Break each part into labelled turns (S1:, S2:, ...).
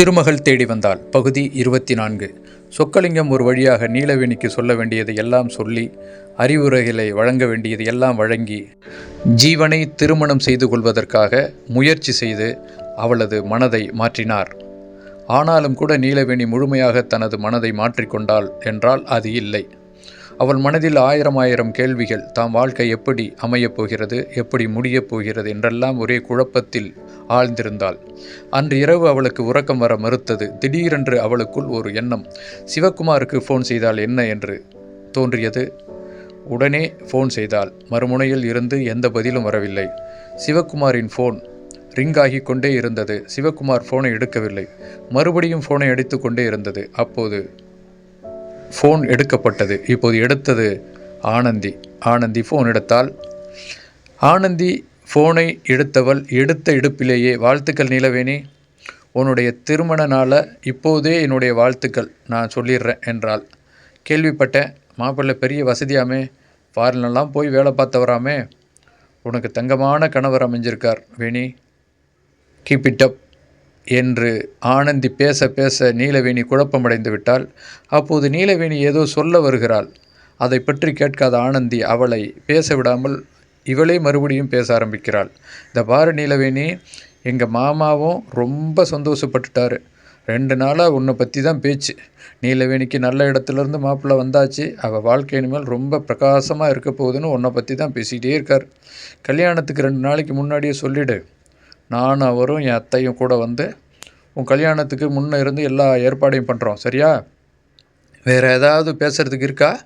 S1: திருமகள் தேடி வந்தாள். பகுதி இருபத்தி நான்கு சொக்கலிங்கம் ஒரு வழியாக நீலவேணிக்கு சொல்ல வேண்டியதை எல்லாம் சொல்லி அறிவுரைகளை வழங்க வேண்டியது எல்லாம் வழங்கி ஜீவனை திருமணம் செய்து கொள்வதற்காக முயற்சி செய்து அவளது மனதை மாற்றினார். ஆனாலும் கூட நீலவேணி முழுமையாக தனது மனதை மாற்றிக்கொண்டாள் என்றால் அது இல்லை. அவள் மனதில் ஆயிரம் ஆயிரம் கேள்விகள் தாம் வாழ்க்கை எப்படி அமையப் போகிறது எப்படி முடியப் போகிறது? என்றெல்லாம் ஒரே குழப்பத்தில் ஆழ்ந்திருந்தாள். அன்று இரவு அவளுக்கு உறக்கம் வர மறுத்தது. திடீரென்று அவளுக்குள் ஒரு எண்ணம் சிவக்குமாருக்கு ஃபோன் செய்தால் என்ன என்று தோன்றியது? உடனே ஃபோன் செய்தாள். மறுமுனையில் இருந்து எந்த பதிலும் வரவில்லை. சிவக்குமாரின் ஃபோன் ரிங் ஆகிக் கொண்டே இருந்தது. சிவக்குமார் ஃபோனை எடுக்கவில்லை. மறுபடியும் ஃபோனை அடித்து கொண்டே இருந்தது. அப்போது ஃபோன் எடுக்கப்பட்டது. இப்போது எடுத்தது ஆனந்தி. ஆனந்தி ஃபோன் எடுத்தால் ஆனந்தி ஃபோனை எடுத்தவள் எடுத்த எடுப்பிலேயே வாழ்த்துக்கள் நீலவேணி. உன்னுடைய திருமண நாளை இப்போதே என்னுடைய வாழ்த்துக்கள் நான் சொல்லிடுறேன் என்றாள். கேள்விப்பட்டேன். மாப்பிள்ளை பெரிய வசதியாமே. ஃபாரின்லாம் போய் வேலை பார்த்தவராமே. உனக்கு தங்கமான கணவர் அமைஞ்சிருக்கார் வேணி. கீப் இட் அப் என்று ஆனந்தி பேச பேச நீலவேணி குழப்பமடைந்து விட்டாள். அப்போது நீலவேணி ஏதோ சொல்ல வருகிறாள். அதை பற்றி கேட்காத ஆனந்தி அவளை பேச விடாமல் இவளே மறுபடியும் பேச ஆரம்பிக்கிறாள். இந்த பாரு நீலவேணி எங்கள் மாமாவும் ரொம்ப சந்தோஷப்பட்டுட்டாரு. ரெண்டு நாளாக உன்னை பற்றி தான் பேச்சு. நீலவேணிக்கு நல்ல இடத்துலேருந்து மாப்பிள்ளை வந்தாச்சு. அவள் வாழ்க்கை இனிமேல் ரொம்ப பிரகாசமாக இருக்க போகுதுன்னு உன்னை பற்றி தான் பேசிக்கிட்டே இருக்கார். கல்யாணத்துக்கு ரெண்டு நாளைக்கு முன்னாடியே சொல்லிவிடு நான் அவரும் என் அத்தையும் கூட வந்து உன் கல்யாணத்துக்கு முன்னே இருந்து எல்லா ஏற்பாடையும் பண்ணுறோம் சரியா? வேறு ஏதாவது பேசுகிறதுக்கு இருக்கா?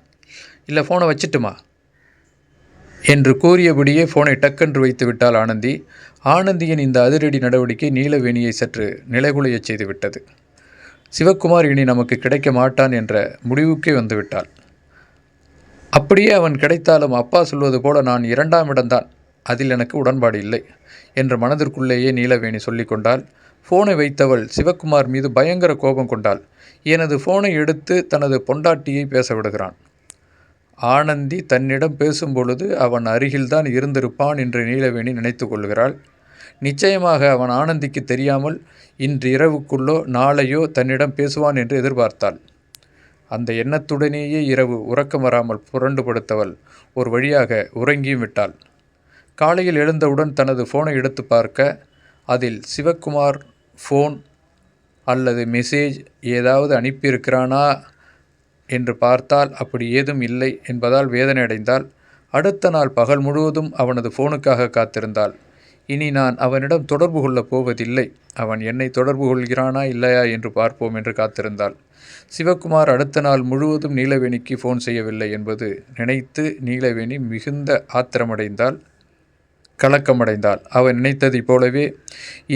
S1: இல்லை ஃபோனை வச்சுட்டுமா? என்று கூறியபடியே ஃபோனை டக்கென்று வைத்து விட்டாள் ஆனந்தி. ஆனந்தியின் இந்த அதிரடி நடவடிக்கை நீலவேணியை சற்று நிலைகுலையச் செய்துவிட்டது. சிவக்குமார் இனி நமக்கு கிடைக்க மாட்டான் என்ற முடிவுக்கே வந்துவிட்டாள். அப்படியே அவன் கிடைத்தாலும் அப்பா சொல்வது போல நான் இரண்டாம் இடம்தான். அதில் எனக்கு உடன்பாடு இல்லை. என்று மனதிற்குள்ளேயே நீலவேணி சொல்லிக்கொண்டாள் ஃபோனை வைத்தவள் சிவக்குமார் மீது பயங்கர கோபம் கொண்டாள். எனது ஃபோனை எடுத்து தனது பொண்டாட்டியை பேச விடுகிறான். ஆனந்தி தன்னிடம் பேசும்பொழுது அவன் அருகில்தான் இருந்திருப்பான் என்று நீலவேணி நினைத்து கொள்கிறாள். நிச்சயமாக அவன் ஆனந்திக்கு தெரியாமல் இன்று இரவுக்குள்ளோ நாளையோ தன்னிடம் பேசுவான் என்று எதிர்பார்த்தாள். அந்த எண்ணத்துடனேயே இரவு உறக்கம் வராமல் புரண்டு படுத்தவள் ஒரு வழியாக உறங்கியும் விட்டாள். காலையில் எழுந்தவுடன் தனது ஃபோனை எடுத்து பார்க்க அதில் சிவக்குமார் ஃபோன் அல்லது மெசேஜ் ஏதாவது அனுப்பியிருக்கிறானா என்று பார்த்தால் அப்படி ஏதும் இல்லை என்பதால் வேதனை அடைந்தால் அடுத்த நாள் பகல் முழுவதும் அவனது ஃபோனுக்காக காத்திருந்தாள். இனி நான் அவனிடம் தொடர்பு கொள்ளப் போவதில்லை. அவன் என்னை தொடர்பு கொள்கிறானா இல்லையா என்று பார்ப்போம் என்று காத்திருந்தாள். சிவக்குமார் அடுத்த நாள் முழுவதும் நீலவேணிக்கு ஃபோன் செய்யவில்லை என்பது நினைத்து நீலவேணி மிகுந்த ஆத்திரமடைந்தாள். கலக்கமடைந்தாள். அவன் நினைத்ததைப் போலவே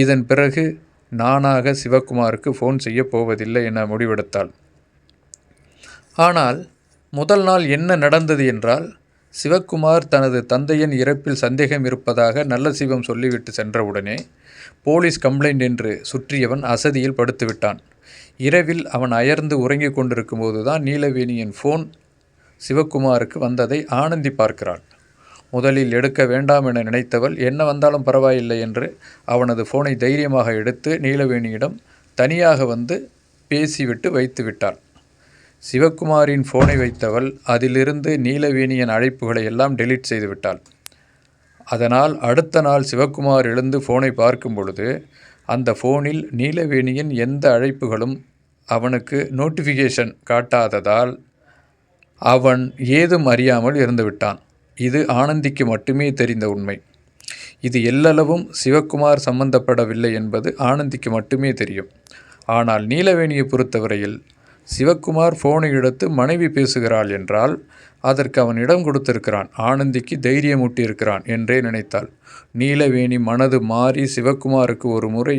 S1: இதன் பிறகு நானாக சிவக்குமாருக்கு ஃபோன் செய்யப் போவதில்லை என முடிவெடுத்தாள். ஆனால் முதல் நாள் என்ன நடந்தது என்றால் சிவக்குமார் தனது தந்தையின் இறப்பில் சந்தேகம் இருப்பதாக நல்ல சிவம் சொல்லிவிட்டு சென்றவுடனே போலீஸ் கம்ப்ளைண்ட் என்று சுற்றியவன் அசதியில் படுத்துவிட்டான். இரவில் அவன் அயர்ந்து உறங்கிக் கொண்டிருக்கும் போதுதான் நீலவேணியின் ஃபோன் சிவக்குமாருக்கு வந்ததை ஆனந்தி பார்க்கிறாள். முதலில் எடுக்க வேண்டாம் என நினைத்தவள் என்ன வந்தாலும் பரவாயில்லை என்று அவனது ஃபோனை தைரியமாக எடுத்து நீலவேணியிடம் தனியாக வந்து பேசிவிட்டு வைத்து விட்டாள். சிவக்குமாரின் ஃபோனை வைத்தவள் அதிலிருந்து நீலவேணியின் அழைப்புகளை எல்லாம் டெலீட் செய்துவிட்டாள் அதனால் அடுத்த நாள் சிவக்குமார் எழுந்து ஃபோனை பார்க்கும் பொழுது அந்த ஃபோனில் நீலவேணியின் எந்த அழைப்புகளும் அவனுக்கு நோட்டிஃபிகேஷன் காட்டாததால் அவன் ஏதும் அறியாமல் இருந்துவிட்டான் இது ஆனந்திக்கு மட்டுமே தெரிந்த உண்மை. இது எல்லளவும் சிவக்குமார் சம்பந்தப்படவில்லை என்பது ஆனந்திக்கு மட்டுமே தெரியும். ஆனால் நீலவேணியை பொறுத்தவரையில் சிவக்குமார் ஃபோனை எடுத்து மனைவி பேசுகிறாள் என்றால் அதற்கு அவன் இடம் கொடுத்திருக்கிறான். ஆனந்திக்கு தைரியமூட்டியிருக்கிறான் என்றே நினைத்தாள். நீலவேணி மனது மாறி சிவக்குமாருக்கு ஒரு முறை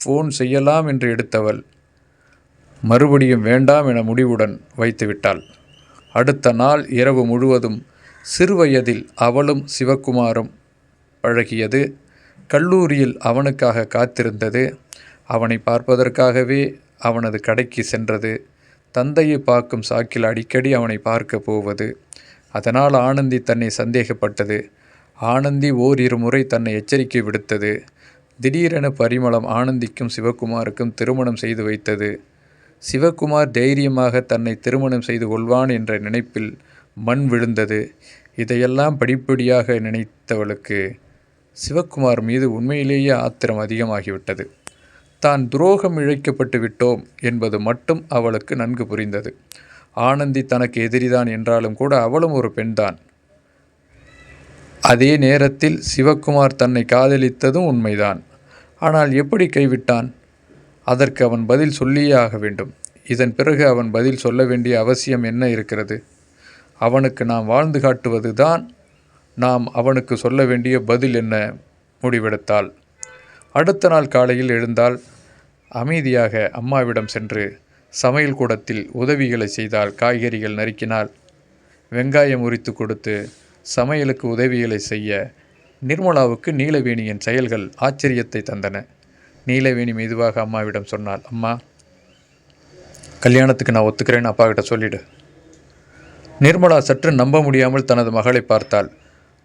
S1: ஃபோன் செய்யலாம் என்று எடுத்தவள் மறுபடியும் வேண்டாம் என முடிவுடன் வைத்துவிட்டாள். அடுத்த நாள் இரவு முழுவதும் சிறுவயதில் அவளும் சிவக்குமாரும் பழகியது. கல்லூரியில் அவனுக்காக காத்திருந்தது. அவனை பார்ப்பதற்காகவே அவனது கடைக்கு சென்றது. தந்தையை பார்க்கும் சாக்கில் அடிக்கடி அவனை பார்க்க போவது. அதனால் ஆனந்தி தன்னை சந்தேகப்பட்டது. ஆனந்தி ஓரிரு முறை தன்னை எச்சரிக்கை விடுத்தது. திடீரென பரிமளம் ஆனந்திக்கும் சிவகுமாருக்கும் திருமணம் செய்து வைத்தது. சிவகுமார் தைரியமாக தன்னை திருமணம் செய்து கொள்வான் என்ற நினைப்பில் மண் விழுந்தது. இதையெல்லாம் படிப்படியாக நினைத்தவளுக்கு சிவக்குமார் மீது உண்மையிலேயே ஆத்திரம் அதிகமாகிவிட்டது. தான் துரோகம் இழைக்கப்பட்டு விட்டோம் என்பது மட்டும் அவளுக்கு நன்கு புரிந்தது. ஆனந்தி தனக்கு எதிரிதான் என்றாலும் கூட அவளும் ஒரு பெண்தான். அதே நேரத்தில் சிவக்குமார் தன்னை காதலித்ததும் உண்மைதான். ஆனால் எப்படி கைவிட்டான்? அதற்கு அவன் பதில் சொல்லியே ஆக வேண்டும். இதன் பிறகு அவன் பதில் சொல்ல வேண்டிய அவசியம் என்ன இருக்கிறது? அவனுக்கு நாம் வாழ்ந்து காட்டுவது தான் நாம் அவனுக்கு சொல்ல வேண்டிய பதில் என்ன? முடிவெடுத்தால் அடுத்த நாள் காலையில் எழுந்தால் அமைதியாக அம்மாவிடம் சென்று சமையல் கூடத்தில் உதவிகளை செய்தால் காய்கறிகள் நறுக்கினால் வெங்காயம் உரித்து கொடுத்து சமையலுக்கு உதவிகளை செய்ய நிர்மலாவுக்கு நீலவேணியின் செயல்கள் ஆச்சரியத்தை தந்தன. நீலவேணி மெதுவாக அம்மாவிடம் சொன்னாள். அம்மா கல்யாணத்துக்கு நான் ஒத்துக்கிறேன்னு அப்பா கிட்ட சொல்லிடு. நிர்மலா சற்று நம்ப முடியாமல் தனது மகளை பார்த்தாள்.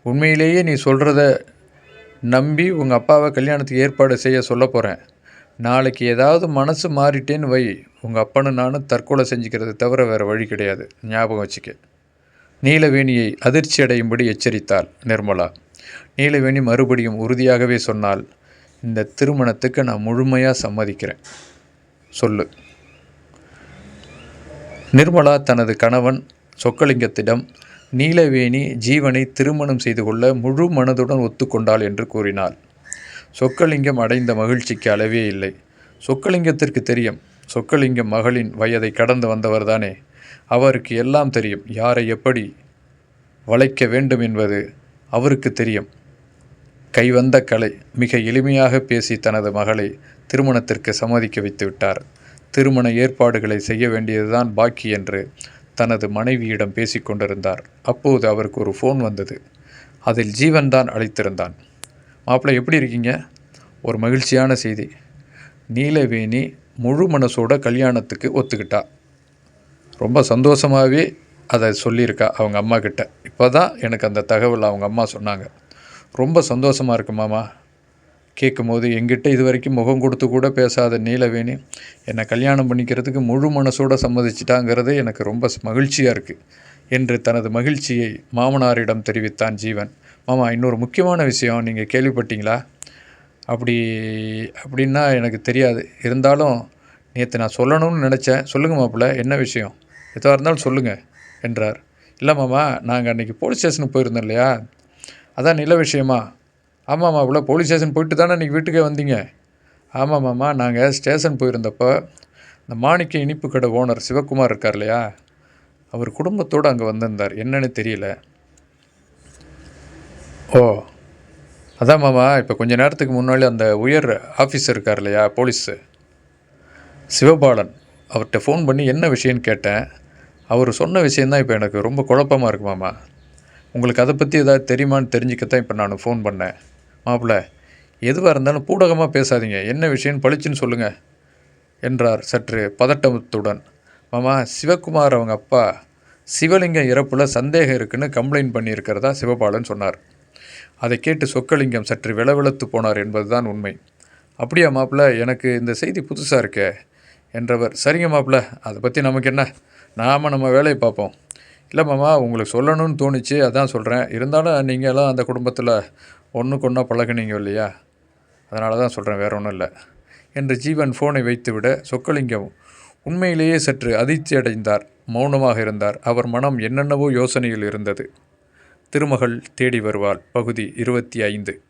S1: உண்மையிலேயே நீ சொல்கிறத நம்பி உங்கள் அப்பாவை கல்யாணத்துக்கு ஏற்பாடு செய்ய சொல்ல போகிறேன் நாளைக்கு ஏதாவது மனசு மாறிட்டேன்னு வை. உங்கள் அப்பனு நானும் தற்கொலை செஞ்சுக்கிறது தவிர வேறு வழி கிடையாது. ஞாபகம் வச்சுக்க. நீலவேணியை அதிர்ச்சி அடையும்படி எச்சரித்தாள் நிர்மலா. நீலவேணி மறுபடியும் உறுதியாகவே சொன்னால் இந்த திருமணத்துக்கு நான் முழுமையாக சம்மதிக்கிறேன். சொல்லு. நிர்மலா தனது கணவன் சொக்கலிங்கத்திடம் நீலவேணி ஜீவனை திருமணம் செய்து கொள்ள முழு மனதுடன் ஒத்துக்கொண்டாள் என்று கூறினாள். சொக்கலிங்கம் அடைந்த மகிழ்ச்சிக்கு அளவே இல்லை. சொக்கலிங்கத்திற்கு தெரியும் சொக்கலிங்கம் மகளின் வயதை கடந்து வந்தவர்தானே அவருக்கு எல்லாம் தெரியும் யாரை எப்படி வளைக்க வேண்டும் என்பது அவருக்கு தெரியும். கைவந்த கலை மிக எளிமையாக பேசி தனது மகளை திருமணத்திற்கு சம்மதிக்க வைத்து விட்டார். திருமண ஏற்பாடுகளை செய்ய வேண்டியதுதான் பாக்கி என்று தனது மனைவியிடம் பேசிக்கொண்டிருந்தார் அப்போது அவருக்கு ஒரு ஃபோன் வந்தது. அதில் ஜீவன் தான் அழைத்திருந்தான் மாப்பிள்ளை எப்படி இருக்கீங்க? ஒரு மகிழ்ச்சியான செய்தி. நீலவேணி முழு மனசோட கல்யாணத்துக்கு ஒத்துக்கிட்டா. ரொம்ப சந்தோஷமாகவே அதை சொல்லியிருக்கா அவங்க அம்மா கிட்ட. இப்போ தான் எனக்கு அந்த தகவல் அவங்க அம்மா சொன்னாங்க. ரொம்ப சந்தோஷமாக இருக்கு மாமா. கேட்கும்போது எங்கிட்ட இது வரைக்கும் முகம் கொடுத்து கூட பேசாத நீலவேணி என்னை கல்யாணம் பண்ணிக்கிறதுக்கு முழு மனசோடு சம்மதிச்சிட்டாங்கிறது எனக்கு ரொம்ப மகிழ்ச்சியாக இருக்குது என்று தனது மகிழ்ச்சியை மாமனாரிடம் தெரிவித்தான் ஜீவன். மாமா இன்னொரு முக்கியமான விஷயம் நீங்கள் கேள்விப்பட்டீங்களா? அப்படி அப்படின்னா எனக்கு தெரியாது. இருந்தாலும் நேற்று நான் சொல்லணும்னு நினச்சேன். சொல்லுங்கள் மாப்பிள்ள என்ன விஷயம்? எதுவாக இருந்தாலும் சொல்லுங்கள் என்றார். இல்லை மாமா நாங்கள் அன்றைக்கி போலீஸ் ஸ்டேஷனுக்கு போயிருந்தோம் இல்லையா? அதான் நில விஷயமா? ஆமாம் மாப்பிள்ள போலீஸ் ஸ்டேஷன் போயிட்டு தானே இன்றைக்கி வீட்டுக்கே வந்தீங்க? ஆமாம் மாமா நாங்கள் ஸ்டேஷன் போயிருந்தப்போ இந்த மாணிக்க இனிப்பு கடை ஓனர் சிவகுமார் இருக்கார் இல்லையா? அவர் குடும்பத்தோடு அங்கே வந்திருந்தார். என்னன்னு தெரியல. ஓ அதான் மாமா இப்போ கொஞ்ச நேரத்துக்கு முன்னாடி அந்த உயர் ஆஃபீஸர் இருக்கார் இல்லையா போலீஸு சிவபாலன் அவர்கிட்ட ஃபோன் பண்ணி என்ன விஷயம்னு கேட்டேன். அவர் சொன்ன விஷயந்தான் இப்போ எனக்கு ரொம்ப குழப்பமாக இருக்கு மாமா உங்களுக்கு அதை பற்றி ஏதாவது தெரியுமான்னு தெரிஞ்சுக்கத்தான் இப்போ நான் ஃபோன் பண்ணேன். மாப்பிள்ள எதுவாக இருந்தாலும் பூடகமாக பேசாதீங்க. என்ன விஷயம்னு பளிச்சுன்னு சொல்லுங்கள் என்றார் சற்று பதட்டத்துடன். மாமா சிவகுமார் அவங்க அப்பா சிவலிங்கம் இறப்பில் சந்தேகம் இருக்குன்னு கம்ப்ளைண்ட் பண்ணியிருக்கிறதா சிவபாலன் சொன்னார். அதை கேட்டு சொக்கலிங்கம் சற்று விளவிளத்து போனார் என்பதுதான் உண்மை. அப்படியா மாப்பிள்ள எனக்கு இந்த செய்தி புதுசாக இருக்கே என்றவர். சரிங்க மாப்பிள்ள அதை பற்றி நமக்கு என்ன? நாம் நம்ம வேலையை பார்ப்போம். இல்லை மாமா உங்களுக்கு சொல்லணும்னு தோணுச்சு அதான் சொல்கிறேன் இருந்தாலும் நீங்களாம் அந்த குடும்பத்தில் ஒன்றுக்கு ஒன்றா பழகினீங்க இல்லையா? அதனால தான் சொல்கிறேன் வேற ஒன்றும் இல்லை. என்று ஜீவன் ஃபோனை வைத்துவிட சொக்கலிங்கம் உண்மையிலேயே சற்று அதிர்ச்சி அடைந்தார் மௌனமாக இருந்தார். அவர் மனம் என்னென்னவோ யோசனையில் இருந்தது. திருமகள் தேடி வருவாள். பகுதி இருபத்தி ஐந்து.